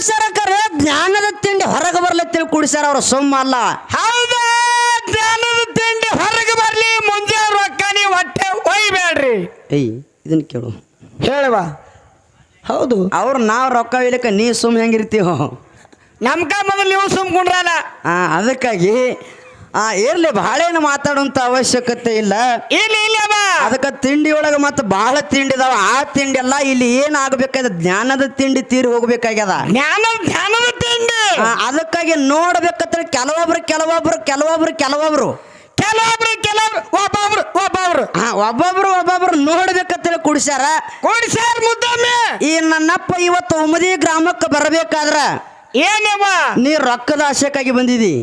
ಕುಡಿಸ್ಯಾರ ಕರೆ ಜ್ಞಾನದ ತಿಂಡಿ ಹೊರಗೆ ಬರ್ಲತ್ತೇಳಿ ಕುಡಿಸ್ಯಾರ ಅವ್ರ. ಸುಮ್ಮ ಅಲ್ಲ. ಹೌದಾ? ಜ್ಞಾನದ ತಿಂಡಿ ಹೊರಗೆ ಬರ್ಲಿ ಮುಂಜಾನೆ ರೊಕ್ಕ ನೀವು ಹೊಟ್ಟೆ ಒಯ್ಬೇಡ್ರಿ. ಏಯ್ ಇದನ್ನ ಕೇಳು. ಹೇಳುವ. ಹೌದು. ಅವ್ರು ನಾವು ರೊಕ್ಕ ಇಲ್ಲಕ್ಕ ನೀ ಸುಮ್ ಹೆಂಗಿರ್ತೀವೋ ನಮ್ಕ ಮೊದಲು ನೀವು ಸುಮ್ಕೊಂಡ್ರಲ್ಲ ಆ ಅದಕ್ಕಾಗಿ ಆ ಇರ್ಲಿ ಭಾಳೇನು ಮಾತಾಡುವಂತ ಅವಶ್ಯಕತೆ ಇಲ್ಲ. ಇಲ್ಲ ಇಲ್ಲ ಅದಕ್ಕೆ ತಿಂಡಿ ಒಳಗೆ ಮತ್ತೆ ಬಹಳ ತಿಂಡಿ ಇದಾವ ಆ ತಿಂಡಿ ಎಲ್ಲ ಇಲ್ಲಿ ಏನಾಗಬೇಕಾದ? ಜ್ಞಾನದ ತಿಂಡಿ ತೀರಿ ಹೋಗ್ಬೇಕಾಗ್ಯದ. ಜ್ಞಾನ ಜ್ಞಾನದ ತಿಂಡಿ! ಅದಕ್ಕಾಗಿ ನೋಡ್ಬೇಕಂದ್ರೆ ಕೆಲವೊಬ್ರು ಕೆಲವೊಬ್ರು ಕೆಲವೊಬ್ರು ಕೆಲವೊಬ್ರು. ಕೆಲವೊಬ್ರು ಕೆಲವೊಬ್ರು ಒಬ್ಬೊಬ್ರು ಒಬ್ಬೊಬ್ರು. ಒಬ್ಬೊಬ್ರು ಒಬ್ಬೊಬ್ರು ನೋಡ್ಬೇಕಂತೇಳಿ ಕುಡಿಸ್ಯಾರ? ಕೊಡಿಸ್ಯಾರ ಮುದ್ದಮ್ಮೆ! ಈ ನನ್ನಪ್ಪ ಇವತ್ತು ಉಮದಿ ಗ್ರಾಮಕ್ಕೆ ಬರಬೇಕಾದ್ರ ಏನವ? ನೀ ರೊಕ್ಕದ ಆಶೆಕ್ಕಾಗಿ ಬಂದಿದಿ.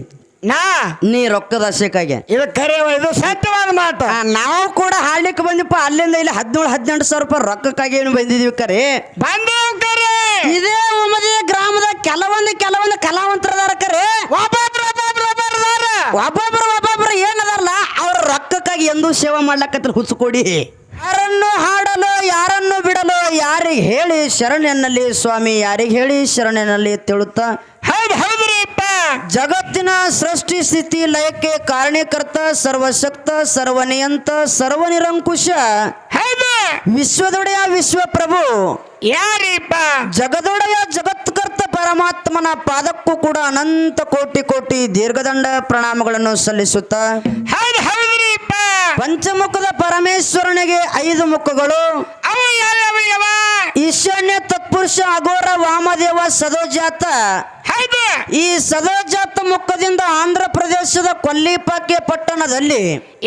ನಾ? ನೀ ರೊಕ್ಕದ ಆಶೆಕ್ಕಾಗಿ ಇದು ಕರೆ ಇದು ಸತ್ಯವಾದ ಮಾತು. ಆ, ನಾವು ಕೂಡ ಹಾಡ್ಲಿಕ್ಕೆ ಬಂದಿಪ್ಪ ಅಲ್ಲಿಂದ ಇಲ್ಲಿ ಹದಿನೇಳು ಹದಿನೆಂಟು ಸಾವಿರ ರೂಪಾಯಿ ರೊಕ್ಕಕ್ಕಾಗಿ ಏನು ಬಂದಿದೀವಿ ಕರೆ. ಬಂದು ಕರೆ. ಇದೇ ಉಮದಿ ಗ್ರಾಮದ ಕೆಲವೊಂದು ಕೆಲವೊಂದು ಕಲಾವಂತರದಾರ ಕರೆ. ಒಬ್ಬೊಬ್ರು ಒಬ್ಬೊಬ್ರು ಅದಾರ. ಒಬ್ಬೊಬ್ರು ಒಬ್ಬೊಬ್ರು ಏನದಾರಲ್ಲ ಅವ್ರ ರೊಕ್ಕಕ್ಕಾಗಿ ಎಂದೂ ಸೇವೆ ಮಾಡ್ಲಕತ್ರ ಹುಚ್ಚುಕೊಡಿ ಯಾರನ್ನು ಹಾಡಲು ಯಾರನ್ನು ಬಿಡಲು ಯಾರಿಗೆ ಹೇಳಿ ಶರಣ್ಯನಲ್ಲಿ ಸ್ವಾಮಿ ಯಾರಿಗೆ ಹೇಳಿ ಶರಣೆನಲ್ಲಿ ತಿಳುತ್ತಾ ಜಗತ್ತಿನ ಸೃಷ್ಟಿ ಸ್ಥಿತಿ ಲಯಕ್ಕೆ ಕಾರಣೀಕರ್ತ ಸರ್ವಶಕ್ತ ಸರ್ವನಿಯಂತ ಸರ್ವನಿರಂಕುಶ. ವಿಶ್ವದೊಡೆಯ ವಿಶ್ವಪ್ರಭು. ಯಾರೀಪ ಜಗದೊಡೆಯ ಜಗತ್ಕರ್ತ ಪರಮಾತ್ಮನ ಪಾದಕ್ಕೂ ಕೂಡ ಅನಂತ ಕೋಟಿ ಕೋಟಿ ದೀರ್ಘದಂಡ ಪ್ರಣಾಮಗಳನ್ನು ಸಲ್ಲಿಸುತ್ತ. ಪಂಚಮುಖದ ಪರಮೇಶ್ವರನಿಗೆ ಐದು ಮುಖಗಳು. ಈಶಾನ್ಯ ತತ್ಪುರುಷ ಅಘೋರ ವಾಮದೇವ ಸದೋಜಾತ. ಈ ಸದಾಜಾತ ಮುಖದಿಂದ ಆಂಧ್ರ ಪ್ರದೇಶದ ಕೊಲ್ಲಿಪಾಕೆ ಪಟ್ಟಣದಲ್ಲಿ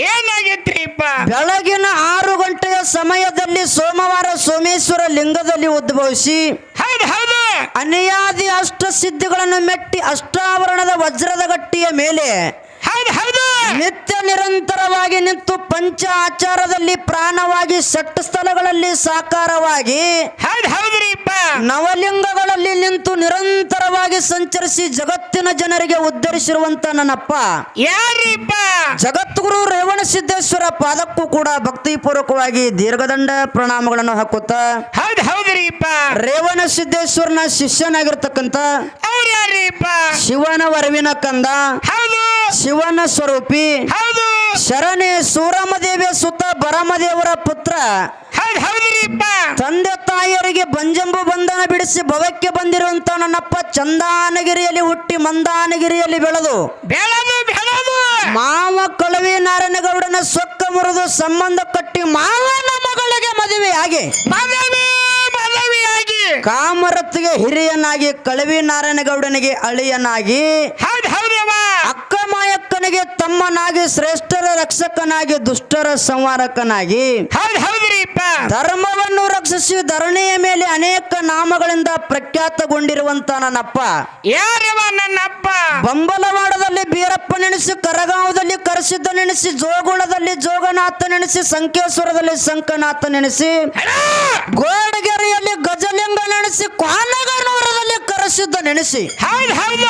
ಏನಾಗಿತ್ರಿಪ್ಪ? ಬೆಳಗಿನ ಆರು ಗಂಟೆಯ ಸಮಯದಲ್ಲಿ ಸೋಮವಾರ ಸೋಮೇಶ್ವರ ಲಿಂಗದಲ್ಲಿ ಉದ್ಭವಿಸಿ ಹೌದು ಹೌದು. ಅನಿಯಾದಿ ಅಷ್ಟ ಸಿದ್ಧಿಗಳನ್ನು ಮೆಟ್ಟಿ ಅಷ್ಟಾವರಣದ ವಜ್ರದ ಗಟ್ಟಿಯ ಮೇಲೆ ಹೌದು ಹೌದು. ನಿತ್ಯ ನಿರಂತರವಾಗಿ ನಿಂತು ಪಂಚ ಆಚಾರದಲ್ಲಿ ಪ್ರಾಣವಾಗಿ ಸಟ್ ಸ್ಥಳಗಳಲ್ಲಿ ಸಾಕಾರವಾಗಿ ನವಲಿಂಗಗಳಲ್ಲಿ ನಿಂತು ನಿರಂತರವಾಗಿ ಸಂಚರಿಸಿ ಜಗತ್ತಿನ ಜನರಿಗೆ ಉದ್ಧರಿಸಿರುವಂತ ನನ್ನಪ್ಪ. ಯಾರಿಪ್ಪ ಜಗದ್ಗುರು ರೇವಣ ಸಿದ್ದೇಶ್ವರ ಪಾದಕ್ಕೂ ಕೂಡ ಭಕ್ತಿಪೂರ್ವಕವಾಗಿ ದೀರ್ಘದಂಡ ಪ್ರಣಾಮಗಳನ್ನು ಹಾಕುತ್ತಾ. ರೇವಣ ಸಿದ್ದೇಶ್ವರನ ಶಿಷ್ಯನಾಗಿರ್ತಕ್ಕಂಥ ಶಿವನ ವರವಿನ ಕಂದ ಶಿವನ ಸ್ವರೂಪಿ ಹೌದು. ಶರಣೆ ಸೂರಮದೇವಿಯ ಸುತ್ತ ಬರಮದೇವರ ಪುತ್ರ. ತಂದೆ ತಾಯಿಯರಿಗೆ ಬಂಜಂಬು ಬಂಧನ ಬಿಡಿಸಿ ಭವಕ್ಕೆ ಬಂದಿರುವಂತ ನನ್ನಪ್ಪ ಚಂದಾನಗಿರಿಯಲ್ಲಿ ಹುಟ್ಟಿ ಮಂದಾನಗಿರಿಯಲ್ಲಿ ಬೆಳೆದು ಬೆಳದು ಬೆಳದು. ಮಾವ ಕಳುವಿ ನಾರಾಯಣಗೌಡನ ಸೊಕ್ಕ ಮುರಿದು ಸಂಬಂಧ ಕಟ್ಟಿ ಮಾವನ ಮಗಳಿಗೆ ಮದುವೆಯಾಗಿ. ಪದವಿ ಕಾಮರತ್ತಿಗೆ ಹಿರಿಯನಾಗಿ ಕಳವಿ ನಾರಾಯಣಗೌಡನಿಗೆ ಅಳಿಯನಾಗಿ ಅಕ್ಕ ಮಾಯಕ್ಕನಿಗೆ ತಮ್ಮನಾಗಿ ಶ್ರೇಷ್ಠರ ರಕ್ಷಕನಾಗಿ ದುಷ್ಟರ ಸಂವಾರಕನಾಗಿ ಧರ್ಮವನ್ನು ರಕ್ಷಿಸಿ ಧರಣಿಯ ಮೇಲೆ ಅನೇಕ ನಾಮಗಳಿಂದ ಪ್ರಖ್ಯಾತಗೊಂಡಿರುವಂತ ನನ್ನಪ್ಪ. ಯಾರವ ನನ್ನಪ್ಪ? ಬಂಬಲವಾಡದಲ್ಲಿ ಬೀರಪ್ಪ ನೆನೆಸಿ ಕರಗಾವದಲ್ಲಿ ಕರಸಿದ್ದ ನೆನೆಸಿ ಜೋಗುಣದಲ್ಲಿ ಜೋಗನಾಥ ನೆನೆಸಿ ಸಂಕೇಶ್ವರದಲ್ಲಿ ಶಂಕನಾಥ ನೆನೆಸಿ ಗೋಡಗೆರೆಯಲ್ಲಿ ಗಜಲಿಂಗ ನೆನೆಸಿ ಕ್ವಾನಗನೂರದಲ್ಲಿ ಕರಸಿದ್ದ ನೆನೆಸಿ. ಹೌದು ಹೌದು.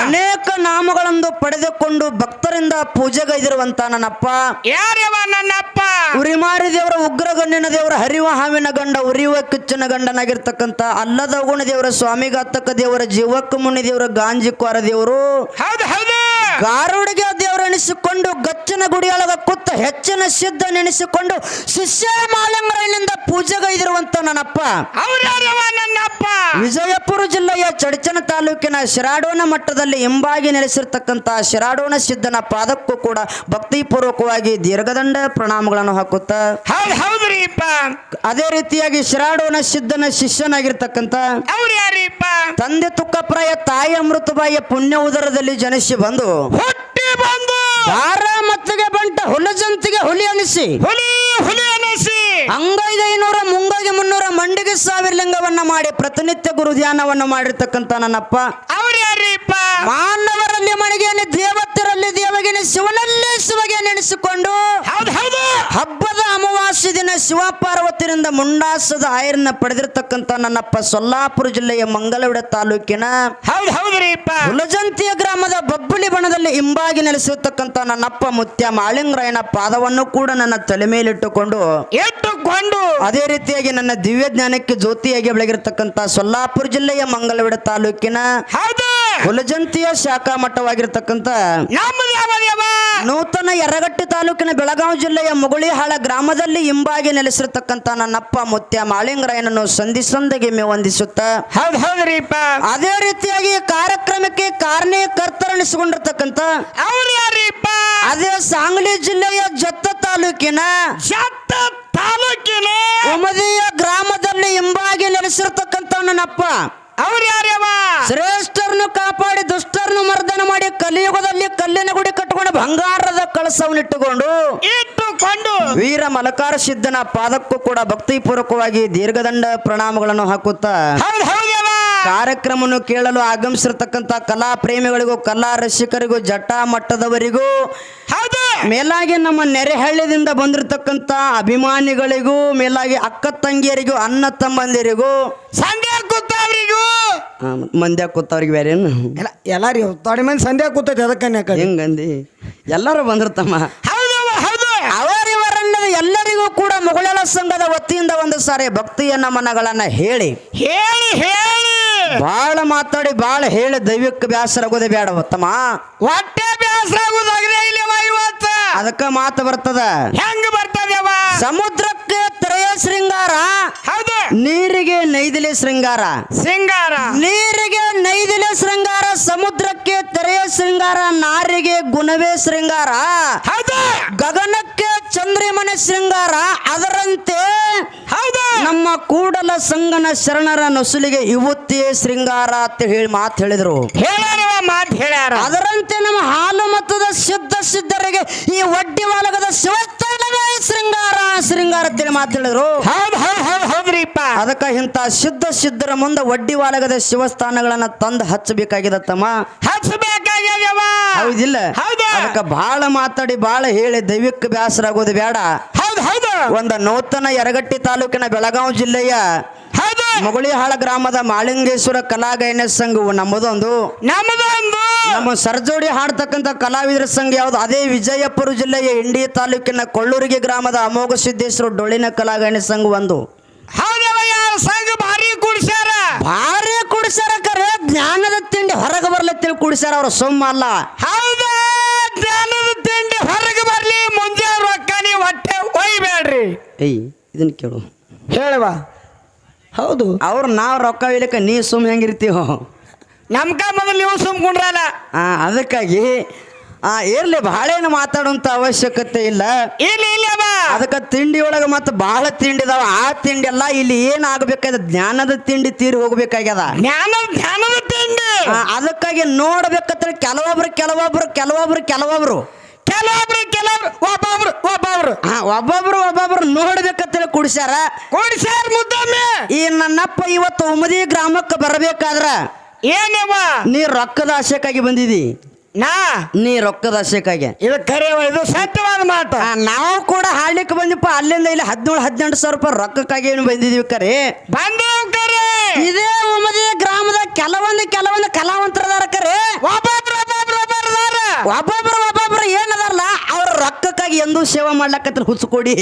ಅನೇಕ ನಾಮಗಳನ್ನು ಪಡೆದುಕೊಂಡು ಭಕ್ತರಿಂದ ಪೂಜೆಗೈದಿರುವಂತ ನನ್ನಪ್ಪ. ಯಾರವ ನನ್ನಪ್ಪ? ಉರಿಮಾರಿ ದೇವರ ಉಗ್ರಗಣ್ಣಿನ ದೇವರ ಹರಿವ ಹಾವಿನ ಗಂಡ ಉರಿಯುವ ಕಿಚ್ಚನ ಗಂಡನಾಗಿರ್ತಕ್ಕಂತ ಅಲ್ಲದ ಗುಣ ದೇವರ ಸ್ವಾಮಿಗಾತಕ ದೇವರ ಜೀವಕ್ಕ ಮುನಿ ದೇವರ ಗಾಂಜಿಕ್ವಾರ ದೇವರು. ಹೌದು ಹೌದು. ಗಾರುಡಿಗೆ ದೇವರೆನಿಸಿಕೊಂಡು ಗಚ್ಚನ ಗುಡಿಯೊಳಗ ಕುತ್ತ ಹೆಚ್ಚಿನ ಸಿದ್ಧ ನೆನೆಸಿಕೊಂಡು ಶಿಷ್ಯ ಮಾಲಿಂಗರನಿಂದ ಪೂಜೆಗೈದಿರುವಂತ ನನ್ನಪ್ಪ. ನನ್ನಪ್ಪ? ವಿಜಯಪುರ ಜಿಲ್ಲೆಯ ಚಡಚನ ತಾಲೂಕಿನ ಶಿರಾಡೋನ ಮಟ್ಟದಲ್ಲಿ ಎಂಬಾಗಿ ನೆಲೆಸಿರ್ತಕ್ಕಂಥ ಶಿರಾಡೋಣ ಸಿದ್ಧನ ಪಾದಕ್ಕೂ ಕೂಡ ಭಕ್ತಿಪೂರ್ವಕವಾಗಿ ದೀರ್ಘದಂಡ ಪ್ರಣಾಮಗಳನ್ನು ಹಾಕುತ್ತ. ಹೌದು ಹೌದ್ರಿಪ್ಪ ಅದೇ ರೀತಿಯಾಗಿ ಶಿರಾಡೋಣ ಸಿದ್ಧನ ಶಿಷ್ಯನಾಗಿರ್ತಕ್ಕಂಥ ತಂದೆ ತುಕ್ಕಪ್ರಾಯ ತಾಯಿ ಅಮೃತಬಾಯಿಯ ಪುಣ್ಯ ಉದರದಲ್ಲಿ ಜನಿಸಿ ಬಂದು ಹುಟ್ಟಿ ಬಂದು ಬಾರಾಮತ್ತಿಗೆ ಬಂಟ ಹುಲಜಂತಿಗೆ ಹುಲಿ ಅನಿಸಿ. ಹುಲಿ ಹುಲಿ ಅನಿಸಿ. ಅಂಗೈದು ಐನೂರ ಮುಂಗೈದು ಮುನ್ನೂರ ಮಂಡಿಗೆ ಸಾವಿರ ಲಿಂಗವನ್ನ ಮಾಡಿ ಪ್ರತಿನಿತ್ಯ ಗುರು ಧ್ಯಾನವನ್ನು ಮಾಡಿರ್ತಕ್ಕಂತ ನನ್ನಪ್ಪ. ಅವ್ರ ಯಾರಿಪ್ಪ ಮಾನವರಲ್ಲಿ ಮಣಿಗೆಯಲ್ಲಿ ಅಮಾವಾಸ್ಯ ಶಿವಪಾರ್ವತಿಯಿಂದ ಶಿವ ಪಾರ್ವತಿಯಿಂದ ಮುಂಡಾಸದ ಆಯರನ್ನ ಪಡೆದಿರತಕ್ಕಂತ ನನ್ನಪ್ಪ ಸೊಲ್ಲಾಪುರ ಜಿಲ್ಲೆಯ ಮಂಗಲವಿಡ ತಾಲೂಕಿನ ಹುಲಜಂತಿಯ ಗ್ರಾಮದ ಬಬ್ಬುಲಿ ಬಣದಲ್ಲಿ ಇಂಬಾಗಿ ನೆಲೆಸಿರ್ತಕ್ಕಂಥ ನನ್ನಪ್ಪ ಮುತ್ಯ ಮಾಳಿಂಗರಾಯನ ಪಾದವನ್ನು ಕೂಡ ನನ್ನ ತಲೆ ಮೇಲಿಟ್ಟುಕೊಂಡು ಇಟ್ಟುಕೊಂಡು ಅದೇ ರೀತಿಯಾಗಿ ನನ್ನ ದಿವ್ಯ ಜ್ಞಾನಕ್ಕೆ ಜ್ಯೋತಿಯಾಗಿ ಬೆಳಗಿರತಕ್ಕಂತ ಸೊಲ್ಲಾಪುರ ಜಿಲ್ಲೆಯ ಮಂಗಲವಿಡ ತಾಲೂಕಿನ ಹೌದು. ಹುಲಜಂತಿಯ ಶಾಖಾ ಮಠವಾಗಿರ್ತಕ್ಕಂಥ ನೂತನ ಯರಗಟ್ಟಿ ತಾಲೂಕಿನ ಬೆಳಗಾವಿ ಜಿಲ್ಲೆಯ ಮುಗುಳಿಹಾಳ ಗ್ರಾಮದಲ್ಲಿ ಹಿಂಬಾಗಿ ನೆಲೆಸಿರ್ತಕ್ಕಂಥ ನನ್ನಪ್ಪ ಮುತ್ಯ ಮಾಳಿಂಗರಾಯನನ್ನು ಸಂಧಿ ಸಂದಿಗೆ ಮೇ ವಂದಿಸುತ್ತ ಹೌದ್ ಹೌದ್ರಿಪ್ಪ ಅದೇ ರೀತಿಯಾಗಿ ಕಾರ್ಯಕ್ರಮಕ್ಕೆ ಕಾರಣಕರ್ತರಣಿಸಿಕೊಂಡಿರ್ತಕ್ಕಂಥ ಅದೇ ಸಾಂಗ್ಲಿ ಜಿಲ್ಲೆಯ ಜತ್ತ ತಾಲೂಕಿನ ತಾಲೂಕಿನ ಉಮದಿಯ ಗ್ರಾಮದಲ್ಲಿ ಹಿಂಬಾಗಿ ನೆಲೆಸಿರ್ತಕ್ಕಂಥ ನನ್ನಪ್ಪ. ಅವ್ರು ಯಾರ್ಯಾವ? ಶ್ರೇಷ್ಠರನ್ನು ಕಾಪಾಡಿ ದುಷ್ಟರನ್ನು ಮರ್ದನ ಮಾಡಿ ಕಲಿಯುಗದಲ್ಲಿ ಕಲ್ಲಿನ ಗುಡಿ ಕಟ್ಟಿಕೊಂಡು ಬಂಗಾರದ ಕಳಸವನ್ನಿಟ್ಟುಕೊಂಡು ಇಟ್ಟುಕೊಂಡು ವೀರ ಮಲಕಾರ ಸಿದ್ಧನ ಪಾದಕ್ಕೂ ಕೂಡ ಭಕ್ತಿಪೂರ್ವಕವಾಗಿ ದೀರ್ಘದಂಡ ಪ್ರಣಾಮಗಳನ್ನು ಹಾಕುತ್ತಾ ಕಾರ್ಯಕ್ರಮವನ್ನು ಕೇಳಲು ಆಗಮಿಸಿರ್ತಕ್ಕಂಥ ಕಲಾ ಪ್ರೇಮಿಗಳಿಗೂ ಕಲಾ ರಸಿಕರಿಗೂ ಜಟ ಮಟ್ಟದವರಿಗೂ ಹೌದು. ಮೇಲಾಗಿ ನಮ್ಮ ನೆರೆಹಳ್ಳಿದಿಂದ ಬಂದಿರತಕ್ಕಂತ ಅಭಿಮಾನಿಗಳಿಗೂ ಮೇಲಾಗಿ ಅಕ್ಕ ತಂಗಿಯರಿಗೂ ಅಣ್ಣ ತಮ್ಮಂದಿರಿಗೂ ಆ, ಮಂದ್ಯ ಕೂತವ್ರಿಗೆ ಬೇರೆ ಏನು? ಎಲ್ಲ ಎಲ್ಲಾರಿ ತೋಡಿ ಮಂದಿ ಸಂಧ್ಯಾ ಕೂತೈತಿ ಅದಕ್ಕೆ ಹೆಂಗಂದಿ? ಎಲ್ಲರೂ ಬಂದಿರ್ತಮ್ಮ. ತಮ್ಮ ಹೌದು. ಅವರಿವರನ್ನದ ಎಲ್ಲರಿಗೂ ಕೂಡ ಮುಗುಳಲ ಸಂಘದ ವತಿಯಿಂದ ಒಂದು ಸಾರಿ ಭಕ್ತಿಯ ನಮನಗಳನ್ನ ಹೇಳಿ. ಹೇಳಿ ಹೇಳಿ. ಬಾಳ ಮಾತಾಡಿ ಬಾಳ ಹೇಳಿ ದೈವಕ್ಕೆ ಬ್ಯಾಸರ ಆಗೋದೇ ಬೇಡ ತಮ್ಮ. ಹೊಟ್ಟೆ ಬ್ಯಾಸರ ಆಗುದಾಗ್ರೆ ಇಲ್ಲವ ಇವತ್ತ. ಅದಕ್ಕ ಮಾತು ಬರ್ತದ? ಹೆಂಗ್ ಬರ್ತದವ ಸಮುದ್ರಕ್ಕೆ ತ್ರಯ ಶೃಂಗಾರ ನೀರಿಗೆ ನೈದಿಲೆ ಶೃಂಗಾರ. ಶೃಂಗಾರ. ನೀರಿಗೆ ನೈದಿಲೆ ಶೃಂಗಾರ ಸಮುದ್ರಕ್ಕೆ ತೆರೆಯ ಶೃಂಗಾರ ನಾರಿಗೆ ಗುಣವೇ ಶೃಂಗಾರ. ಹೌದು. ಗಗನಕ್ಕೆ ಚಂದ್ರಮನ ಶೃಂಗಾರ ಅದರಂತೆ ಕೂಡಲ ಸಂಗನ ಶರಣರ ನಸುಲಿಗೆ ಇವತ್ತೇ ಶೃಂಗಾರ ಅಂತ ಹೇಳಿ ಮಾತು ಹೇಳಿದ್ರು. ಹೇಳಾರವ ಮಾತು ಹೇಳ್ಯಾರ. ಅದರಂತೆ ನಮ್ಮ ಹಾಲು ಮತದ ಸಿದ್ಧ ಸಿದ್ಧರಿಗೆ ಈ ಒಡ್ಡಿ ಮಾಲಗದ ಶಿವಸ್ಥಾನವೇ ಶೃಂಗಾರ ಶೃಂಗಾರ ಅಂತೇಳಿ ಮಾತು ಹೇಳಿದ್ರು. ಹೌದು ಹೌದು ಹೌದು ಹೌದ್ರಿಪ್ಪ. ಅದಕ್ಕ ಇಂಥ ಸಿದ್ಧ ಸಿದ್ಧರ ಮುಂದೆ ಒಡ್ಡಿ ವಾಲಗದ ಶಿವಸ್ಥಾನಗಳನ್ನ ತಂದು ಹಚ್ಚಬೇಕಾಗಿದೆ ತಮ್ಮ ಹಚ್ಚಬೇಕಾಗಿದೆ ಹೌದಿಲ್ಲ. ಹೌದು. ಅದಕ್ಕ ಬಹಳ ಮಾತಾಡಿ ಬಹಳ ಹೇಳಿ ದೈವಿಕ ಬ್ಯಾಸರಾಗೋದು ಬೇಡ. ಒಂದು ನೂತನ ಯರಗಟ್ಟಿ ತಾಲೂಕಿನ ಬೆಳಗಾವಿ ಜಿಲ್ಲೆಯ ಮುಗುಳಿಹಾಳ ಗ್ರಾಮದ ಮಾಳಿಂಗೇಶ್ವರ ಕಲಾಗಾಯನ ಸಂಘವು ನಮ್ಮದೊಂದು. ನಮ್ಮದೊಂದು. ನಮ್ಮ ಸರ್ಜೋಡಿ ಹಾಡ್ತಕ್ಕಂಥ ಕಲಾವಿದರ ಸಂಘ ಯಾವುದು? ಅದೇ ವಿಜಯಪುರ ಜಿಲ್ಲೆಯ ಇಂಡಿ ತಾಲೂಕಿನ ಕೊಳ್ಳೂರಿಗೆ ಗ್ರಾಮದ ಅಮೋಘ ಸಿದ್ದೇಶ್ವರ ಡೊಳ್ಳಿನ ಕಲಾಗಾಯನ ಸಂಘ ಒಂದು. ಹೌದವ ಸಂಘ ಭಾರಿ ಕುಡ್ಸ್ಯಾರ? ಭಾರಿ ಕುಡಿಸ್ಯಾರ ಕರೆ ಜ್ಞಾನದ ತಿಂಡಿ ಹೊರಗೆ ಬರ್ಲತ್ತೇಳಿ ಕುಡಿಸ್ಯಾರ ಅವ್ರ ಸುಮ್ಮ ಅಲ್ಲ. ಹೌದಾ ಜ್ಞಾನದ ತಿಂಡಿ ಹೊರಗೆ ಬರ್ಲಿ ಮುಂಜಾನೆ ರೊಕ್ಕ ನೀವು ಹೊಟ್ಟೆ ಒಯ್ಬೇಡ್ರಿ ಏಯ್ ಇದನ್ನ ಕೇಳು. ಹೇಳವ ಹೌದು. ಅವ್ರು ನಾವು ರೊಕ್ಕ ಇಲ್ಲಕ್ಕೆ ನೀ ಸುಮ್ ಹೆಂಗಿರ್ತೀವೋ ನಮ್ಕ ಮೊದಲು ನೀವು ಸುಮ್ಕೊಂಡ್ರಲ್ಲ ಆ ಅದಕ್ಕಾಗಿ ಆ ಇರ್ಲಿ ಭಾಳೇನು ಮಾತಾಡುವಂತ ಅವಶ್ಯಕತೆ ಇಲ್ಲ. ಇಲ್ಲಿ ಬಾ ಅದಕ್ಕೆ ತಿಂಡಿ ಒಳಗೆ ಮತ್ತೆ ಬಹಳ ತಿಂಡಿ ಇದಾವ ಆ ತಿಂಡಿ ಎಲ್ಲ ಇಲ್ಲಿ ಏನಾಗಬೇಕಾದ ಜ್ಞಾನದ ತಿಂಡಿ ತೀರಿ ಹೋಗ್ಬೇಕಾಗ್ಯದ. ಜ್ಞಾನ ಜ್ಞಾನದ ತಿಂಡಿ. ಆ, ಅದಕ್ಕಾಗಿ ನೋಡ್ಬೇಕಂದ್ರೆ ಕೆಲವೊಬ್ರು ಕೆಲವೊಬ್ರು ಕೆಲವೊಬ್ರು ಕೆಲವೊಬ್ರು. ಕೆಲವೊಬ್ರು ಕೆಲವ್ರು ಒಬ್ಬೊಬ್ರು ಒಬ್ಬೊಬ್ರು. ಆ, ಒಬ್ಬೊಬ್ರು ಒಬ್ಬೊಬ್ರು ನೋಡ್ಬೇಕಂತೇಳಿ ಕುಡಿಸ್ಯಾರ. ಕುಡಿಸ್ಯಾರ ಮುದ್ದಮ್ಮೆ. ಈ ನನ್ನಪ್ಪ ಇವತ್ತು ಉಮದಿ ಗ್ರಾಮಕ್ಕೆ ಬರಬೇಕಾದ್ರ ಏನವ ನೀ ರೊಕ್ಕದ ಆಶಯಕ್ಕಾಗಿ ಬಂದಿದಿ. ನಾ? ನೀ ರೊಕ್ಕದ ಆಶಯಕ್ಕಾಗಿ. ಇದು ಕರೆ ಇದು ಸತ್ಯವಾದ ಮಾತು. ಆ, ನಾವು ಕೂಡ ಹಾಡ್ಲಿಕ್ಕೆ ಬಂದಿಪ್ಪ ಅಲ್ಲಿಂದ ಇಲ್ಲಿ ಹದಿನೇಳು ಹದಿನೆಂಟು ಸಾವಿರ ರೂಪಾಯಿ ರೊಕ್ಕಕ್ಕಾಗಿ ಏನು ಬಂದಿದೀವಿ ಕರೆ. ಬಂದು ಕರೆ ಇದೇ ಉಮದಿ ಗ್ರಾಮದ ಕೆಲವೊಂದು ಕೆಲವೊಂದು ಕಲಾವಂತರದಾರ ಕರೆ. ಒಬ್ಬೊಬ್ರು ಒಬ್ಬೊಬ್ರು. ಒಬ್ಬೊಬ್ರು ಒಬ್ಬೊಬ್ರು ರೊಕ್ಕಕ್ಕಾಗಿ ಎಂದೂ ಸೇವೆ ಮಾಡ್ಲಕತ್ರ ಹುಚ್ಚುಕೊಡಿ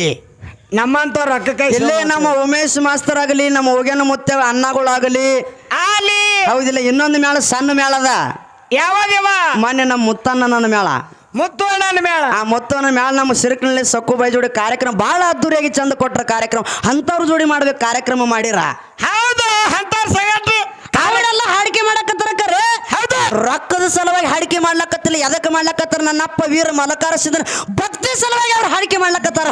ನಮ್ಮಂತ ರೊಕ್ಕ ಇಲ್ಲೇ ನಮ್ಮ ಉಮೇಶ್ ಮಾಸ್ತರ್ ಆಗಲಿ ನಮ್ಮ ಹೋಗ್ಯನ ಮುತ್ತ ಅನ್ನಗಳಾಗಲಿ ಆಲಿ ಹೌದಿಲ್ಲ ಇನ್ನೊಂದು ಮೇಳ ಸಣ್ಣ ಮೇಳದ ಅದ. ಯಾವ ಮೊನ್ನೆ ನಮ್ಮ ಮುತ್ತಣ್ಣ ನನ್ನ ಮೇಳ ಮುತ್ತು ಅಣ್ಣನ ಮೇಳ ಆ ಮುತ್ತನ ಮೇಳ ನಮ್ಮ ಸಿರಕಣಿ ಸಕ್ಕು ಬೈ ಜೋಡಿ ಕಾರ್ಯಕ್ರಮ ಬಹಳ ಅದ್ದೂರಿಯಾಗಿ ಚಂದ ಕೊಟ್ರ ಕಾರ್ಯಕ್ರಮ. ಅಂತವ್ರ ಜೋಡಿ ಮಾಡ್ಬೇಕು ಕಾರ್ಯಕ್ರಮ ಮಾಡಿರ. ಹೌದು ಅಂತವ್ರ ಸಂಗಟ ಅವರೆಲ್ಲ ಹಾಡಿಕೆ ಮಾಡಕತ್ತಾರ ರೊಕ್ಕದ ಸಲುವಾಗಿ ಹಾಡಿಕೆ ಮಾಡ್ಲಕತ್ತಿಲ್ಲ. ಎದಕ್ಕೆ ಮಾಡ್ಲಕತ್ತಾರ? ನನ್ನಪ್ಪ ವೀರ ಮಲಕಾರ ಸಿದ್ಧನ ಭಕ್ತಿ ಸಲುವಾಗಿ ಅವ್ರು ಹಾಡಿಕೆ ಮಾಡ್ಲಕತ್ತಾರ.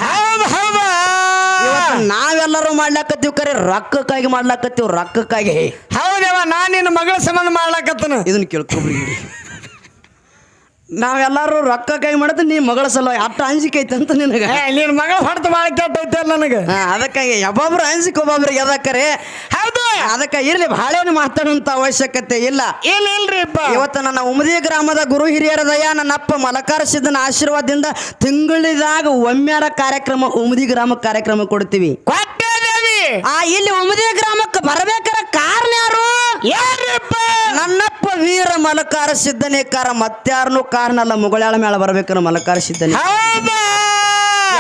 ನಾವೆಲ್ಲರೂ ಮಾಡ್ಲಕತ್ತೀವಿ ಕರೆ. ರೊಕ್ಕಕ್ಕಾಗಿ ಮಾಡ್ಲಕತ್ತೀವಿ ರೊಕ್ಕಕ್ಕಾಗಿ. ಹೌದವ ನಾನು ನಿನ್ನ ಮಗಳ ಸಂಬಂಧ ಮಾಡ್ಲಕತ್ತನ. ಇದನ್ನ ಕೇಳ್ಕೊಬ್ರಿ ನಾವೆಲ್ಲರೂ ರೊಕ್ಕಕ್ಕಾಗಿ ಮಾಡಿದ್ರೆ ನೀ ಮಗಳ ಸಲುವಾಗಿ. ಅಟ್ಟ ಅಂಜಿಕೆ ಐತೆ ಅಂತ ನಿನಗೆ. ನಿನ್ನ ಮಗಳ ಹೊಡೆದು ಭಾಳ ಕೆಟ್ಟೈತೆ ನನಗೆ. ಅದಕ್ಕಾಗಿ ಒಬ್ಬೊಬ್ರು ಅಂಜಿಕೆ ಒಬ್ಬೊಬ್ರಿಗೆ ಎದಕ್ಕರೆ ಹೌದು ಅದಕ್ಕೆ ಇರ್ಲಿ ಬಹಳೇನು ಮಾತಾಡುವಂತ ಅವಶ್ಯಕತೆ ಇಲ್ಲ. ಇಲ್ಲ ಇವತ್ತು ನನ್ನ ಉಮದಿ ಗ್ರಾಮದ ಗುರು ಹಿರಿಯರ ದಯ ನನ್ನಪ್ಪ ಮಲಕಾರ ಸಿದ್ದನ ಆಶೀರ್ವಾದದಿಂದ ತಿಂಗಳಿದಾಗ ಒಮ್ಮೆರ ಕಾರ್ಯಕ್ರಮ ಉಮದಿ ಗ್ರಾಮ ಕಾರ್ಯಕ್ರಮ ಕೊಡ್ತೀವಿ. ಆ ಇಲ್ಲಿ ಉಮದಿ ಗ್ರಾಮಕ್ಕೆ ಬರಬೇಕಾರ ಕಾರಣ ಯಾರು? ನನ್ನಪ್ಪ ವೀರ ಮಲಕಾರ ಸಿದ್ದನೇ ಕಾರ ಮತ್ತಾರನು ಕಾರಣ ಅಲ್ಲ ಮುಗಳಾಳ ಮೇಳ ಬರ್ಬೇಕಾರ ಮಲಕಾರ ಸಿದ್ದನೇ ಹೌದಾ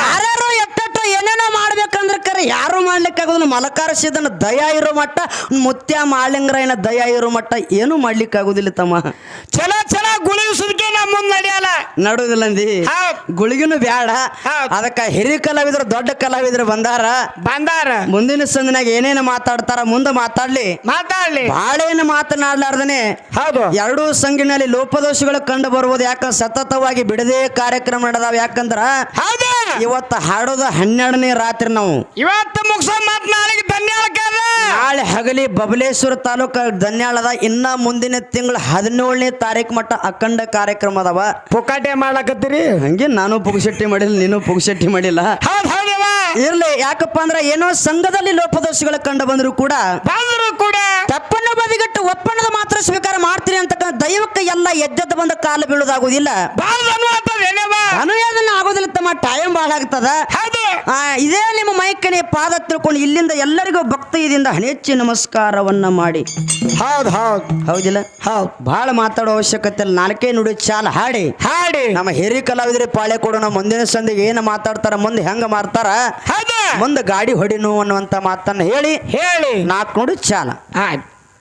ಯಾರ್ಯಾರು ಎಟ್ಟೆಟ್ಟು ಏನೇನೋ ಮಾಡ್ಬೇಕಂದ್ರೆ ಕರೆ ಯಾರು ಮಾಡ್ಲಿಕ್ಕೆ ಆಗೋದಿಲ್ಲ ಮಲಕಾರ ಸಿದ್ಧನ ದಯ ಇರೋ ಮಟ್ಟ ಮುತ್ಯ ಮಾಳಿಂಗರಾಯನ ದಯ ಇರೋ ಮಟ್ಟ ಏನು ಮಾಡ್ಲಿಕ್ಕೆ ಆಗೋದಿಲ್ಲ ತಮ್ಮ. ಚಲೋ ಚಲೋ ಗುಳಿಸುದಕ್ಕೆ ನಮ್ಮ ಮುಂದೆ ನಡೆಯಲ್ಲ ನಡುವುದಿಲ್ಲ ಅಂದಿ. ಗುಳಿಗಿನೂ ಬ್ಯಾಡ. ಅದಕ್ಕೆ ಹಿರಿಯ ಕಲಾವಿದರು ದೊಡ್ಡ ಕಲಾವಿದರು ಬಂದಾರ. ಬಂದಾರ. ಮುಂದಿನ ಸಂದಿನಾಗ ಏನೇನು ಮಾತಾಡ್ತಾರ ಮುಂದೆ ಮಾತಾಡ್ಲಿ. ಮಾತಾಡ್ಲಿ. ಬಾಳೇನು ಮಾತನಾಡ್ಲಾರ್ದನೆ ಹೌದು. ಎರಡೂ ಸಂಘಿನಲ್ಲಿ ಲೋಪದೋಷಗಳು ಕಂಡು ಬರುವುದು ಯಾಕಂದ್ರೆ ಸತತವಾಗಿ ಬಿಡದೆ ಕಾರ್ಯಕ್ರಮ ನಡೆದಾವ ಯಾಕಂದ್ರ ಇವತ್ತು ಹಾಡೋದು ಹನ್ನೆರಡನೇ ರಾತ್ರಿ ನಾವು. ಇವತ್ತು ಮುಗಿಸೋ ಮತ್ತೆ ನಾಳೆಗೆ ಧನ್ಯಾಳ ನಾಳೆ ಹಗಲಿ ಬಬಲೇಶ್ವರ ತಾಲೂಕ ಧನ್ಯಾಳದ ಇನ್ನ ಮುಂದಿನ ತಿಂಗಳ ಹದಿನೇಳನೇ ತಾರೀಕು ಮಟ್ಟ ಅಖಂಡ ಕಾರ್ಯಕ್ರಮ ಅದಾವ ಪುಕ್ಕಾಟೆ ಮಾಡಾಕತ್ತೀರಿ? ಹಂಗೆ ನಾನು ಪುಗ್ಸಟ್ಟಿ ಮಾಡಿಲ್ಲ ನೀನು ಪುಗ್ಸಟ್ಟಿ ಮಾಡಿಲ್ಲ. ಹೌದ್ ಇರ್ಲಿ ಯಾಕಪ್ಪ ಅಂದ್ರೆ ಏನೋ ಸಂಘದಲ್ಲಿ ಲೋಪದೋಷಗಳು ಕಂಡು ಬಂದ್ರು ಕೂಡ ಬಂದ್ರು ಕೂಡ ತಪ್ಪನ್ನು ಬದಿಗಟ್ಟು ಒಪ್ಪಣದ ಮಾತ್ರ ಸ್ವೀಕಾರ ಮಾಡ್ತೀನಿ ಅಂತಕ್ಕಂಥ ದೈವಕ್ಕೆ ಎಲ್ಲ ಎದ್ದೆದ್ದು ಬಂದ ಕಾಲ ಬೀಳುವುದಾಗುವುದಿಲ್ಲ ಬಾಳ್ ಅನ್ನುವಂಥದ್ದೇನವ ಅನುಯಾದನ ಆಗೋದಿಲ್ಲ ತಮ್ಮ ಟೈಮ್ ಭಾಳ ಆಗ್ತದ. ಇದೇ ನಿಮ್ಮ ಮೈಕನೆ ಪಾದ ತಿಳ್ಕೊಂಡು ಇಲ್ಲಿಂದ ಎಲ್ಲರಿಗೂ ಭಕ್ತಿಯಿಂದ ಹಣೆಚ್ಚಿ ನಮಸ್ಕಾರವನ್ನ ಮಾಡಿ. ಹೌದು ಹೌದು. ಹೌದಿಲ್ಲ? ಹೌದು. ಬಹಳ ಮಾತಾಡೋ ಅವಶ್ಯಕತೆ ಇಲ್ಲ. ನಾಲ್ಕೇ ನುಡಿ ಚಾಲ ಹಾಡಿ. ಹಾಡಿ. ನಮ್ಮ ಹಿರಿಯ ಕಲಾವಿದ್ರೆ ಪಾಳೆ ಕೊಡೋಣ. ಮುಂದಿನ ಸಂದಿಗೆ ಏನು ಮಾತಾಡ್ತಾರ ಮುಂದೆ ಹೆಂಗ ಮಾಡ್ತಾರ ಮುಂದೆ ಗಾಡಿ ಹೊಡಿನು ಅನ್ನುವಂತ ಮಾತನ್ನ ಹೇಳಿ ಹೇಳಿ. ನಾಲ್ಕು ನೋಡಿ ಚಾಲ. ಆಯ್ತು.